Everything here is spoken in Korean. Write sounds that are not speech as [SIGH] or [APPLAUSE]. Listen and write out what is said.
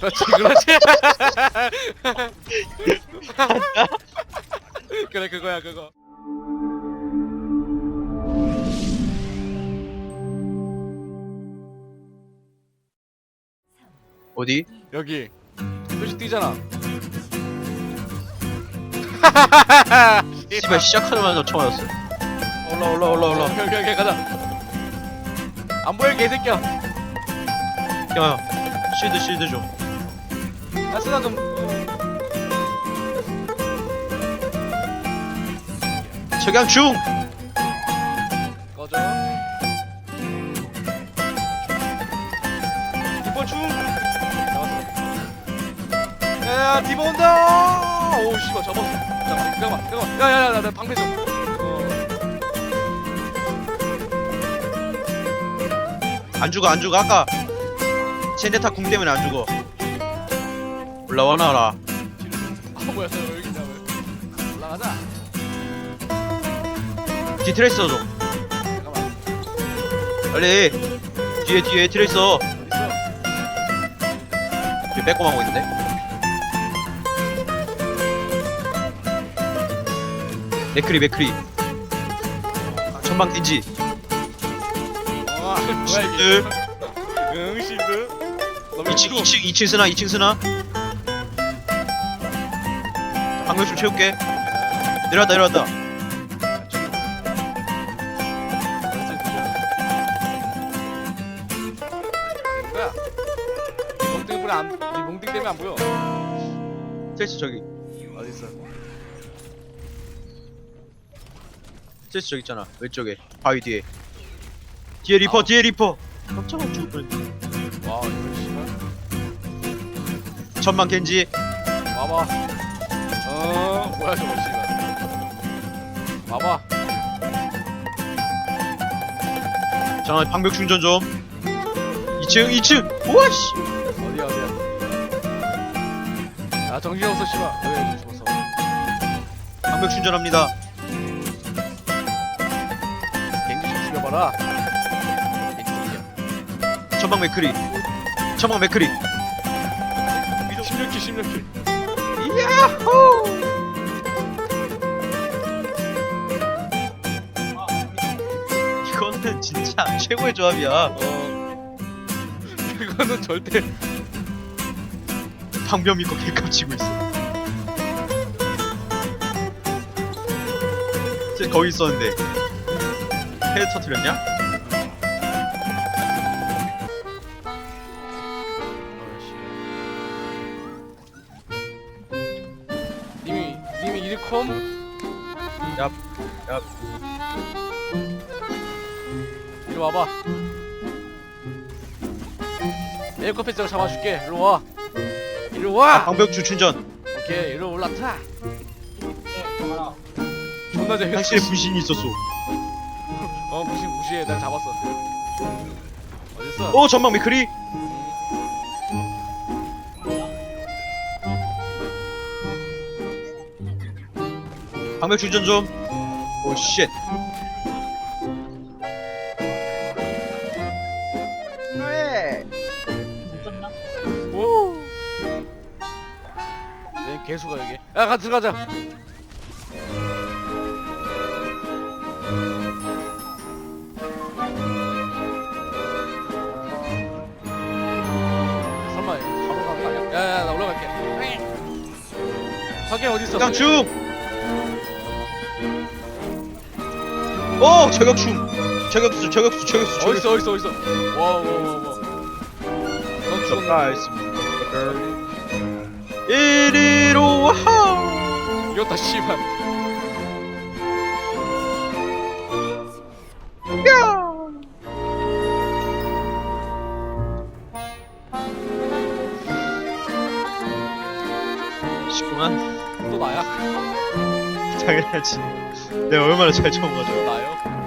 그렇지 그렇지 [LAUGHS] 그래 그거야 그거 어디? 여기 표시 뛰잖아 씨발 시작하자마자 처음 왔어. 올라 올라 올라 올라. 오케이 오케이 오케이 가자 안 보여 개새끼야 야 실드 실드 좀. 야 쓰나 좀 적양충. 꺼져. 디버 충 잡았어. 야야 디버 온다! 오 씨발 잡았어. 잠깐만 잠깐만 잠깐만. 야야야 나 방패 좀. 어. 안 죽어 안 죽어. 아까 젠데타 궁 때문에 안 죽어. 올라와 나라. 아 뭐야 저 여기 있다 왜 올라가자 뒤 트레이서 좀. 잠깐만 빨리. 뒤에 뒤에 트레이서. 어딨어 뒤에 빼꼼하고 있는데. 맥크리 맥크리. 전방 겐지. 어 뭐야 이게 실드. 응 실드 너무 2층 이거 2층 2층 스나 2층 스나. 방금 좀 채울게. 내려왔다 내려왔다. 뭐야? 이 몽띵 때문에 안, 이 몽띵 때문에 안 보여. 트레이서 저기. 어디 있어? 트레이서 저기 있잖아. 왼쪽에. 바위 뒤에. 뒤에 리퍼 아. 뒤에 리퍼. 깜짝아 죽을 뻔. 와 이거 씨발. 전방 겐지. 와봐. 어 뭐야 저거 씨발. 와봐. 자 방벽 충전 좀. 2층 2층. 우와씨. 어디야 어디야? 아 정신 없어 씨발. 왜 죽었어? 방벽 충전합니다. 갱지 좀 죽여봐라. 갱지 죽여. 전방 맥크리. 전방 맥크리. 16킬 16킬. 야호. 진짜 [LAUGHS] 최고의 조합이야. 어. 이거는 절대 방벽 믿고 개값 치고 있어. 쟤 거기 있었는데 헤드 터트렸냐? 님이 님이 일컴 얍, 얍. 이리 와봐 에어컨 패스로 잡아줄게 이리 와 이리 와 방벽 주충전. 오케이 이리 올라타 존나 재밌어 당신의 분신이 있었어. 어 무시 무시해 날 잡았어 어딨어 오 전방 맥크리. 방벽 충전 좀. 오 쉣. 내 개수가 여기 야 가 들어가자 설마 바로 가는 거 아니야? 야 야 나 올라갈게 석영 어디 있어? 강충. 오 저격충. 저격수 저격수 저격수 어디 저격수. 있어 어디 있어 어디 있어? 와 와 와 와 넌 죽었나? 서프라이즈. 이리 로 와. 이겼다 씨발 쉽구만. 또 나야? 당연하지. 내가 얼마나 잘 쳐온 거죠. 또 나요?